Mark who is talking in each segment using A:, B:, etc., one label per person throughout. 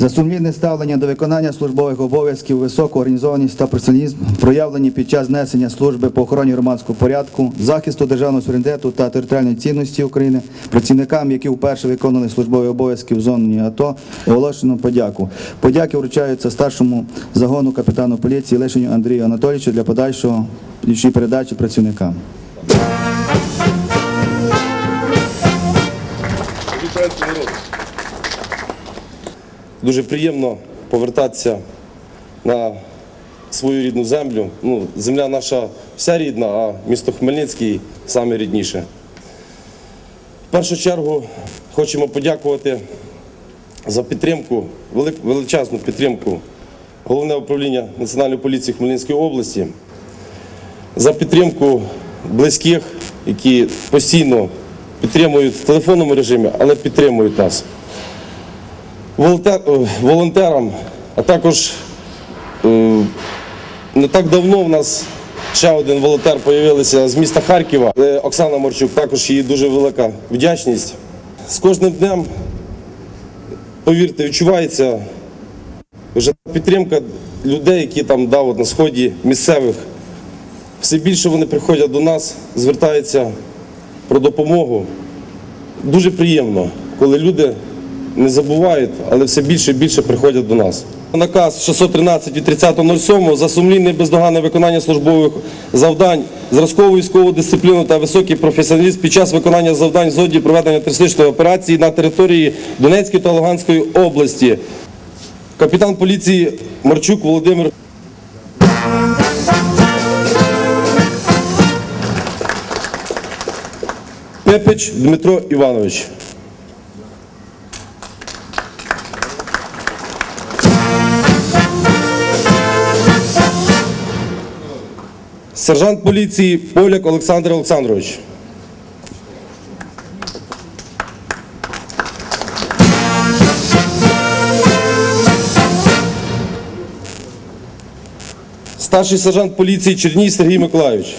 A: За сумлінне ставлення до виконання службових обов'язків, високу організованість та професіоналізм, проявлені під час несення служби по охороні громадського порядку, захисту державного суверенітету та територіальної цінності України, працівникам, які вперше виконали службові обов'язки в зоні АТО, оголошено подяку. Подяки вручаються старшому загону капітану поліції Лишеню Андрію Анатолійовичу для подальшого передачі працівникам.
B: Дуже приємно повертатися на свою рідну землю. Ну, земля наша вся рідна, а місто Хмельницький саме рідніше. В першу чергу хочемо подякувати за підтримку, величезну підтримку Головне управління Національної поліції Хмельницької області, за підтримку близьких, які постійно підтримують в телефонному режимі, але підтримують нас волонтерам, а також е, не так давно в нас ще один волонтер з'явився з міста Харкова, Е, Оксана Марчук, також їй дуже велика вдячність. З кожним днем, повірте, відчувається вже підтримка людей, які там да, от на сході місцевих. Все більше вони приходять до нас, звертаються про допомогу. Дуже приємно, коли люди не забувають, але все більше і більше приходять до нас. Наказ 613 від 30.07 за сумлінне бездоганне виконання службових завдань, зразкову військову дисципліну та високий професіоналізм під час виконання завдань з оді проведення терористичної операції на території Донецької та Луганської області. Капітан поліції Марчук Володимир. Пепич Дмитро Іванович. Сержант поліції Поляк Олександр Олександрович. Старший сержант поліції Черній Сергій Миколайович.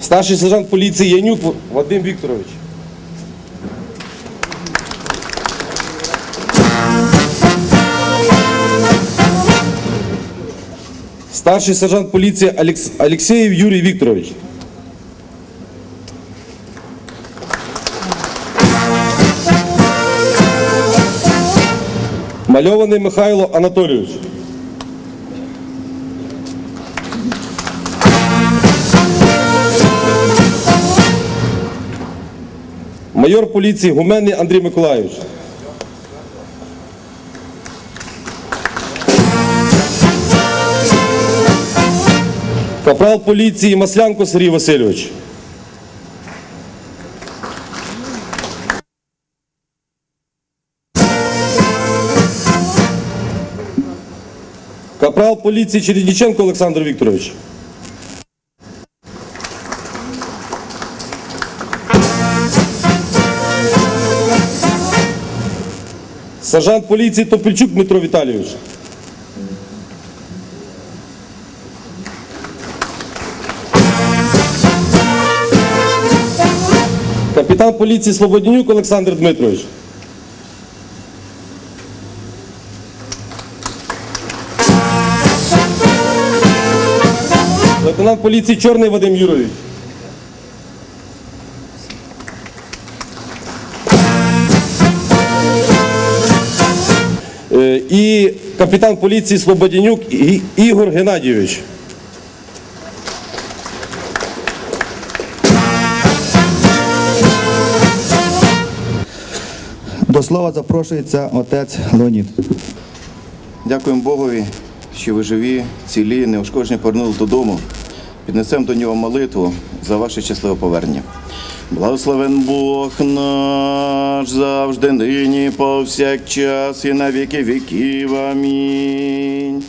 B: Старший сержант поліції Янюк Вадим Вікторович. Старший сержант поліції Алекс... Алексеєв Юрій Вікторович. Мальований Михайло Анатолійович. Майор поліції Гуменний Андрій Миколайович. Капрал поліції Маслянко Сергій Васильович. Капрал поліції Чередніченко Олександр Вікторович. Сержант поліції Топільчук Дмитро Віталійович. Капітан поліції Слободенюк Олександр Дмитрович. Лейтенант поліції Чорний Вадим Юрович. Е, І капітан поліції Слободенюк І- Ігор Геннадійович.
A: Слова запрошується отець Леонід.
C: Дякуємо Богові, що ви живі, цілі, неушкоджені повернули додому. Піднесемо до нього молитву за ваше щасливе повернення. Благословен Бог наш завжди нині, повсякчас і на віки віків. Амінь.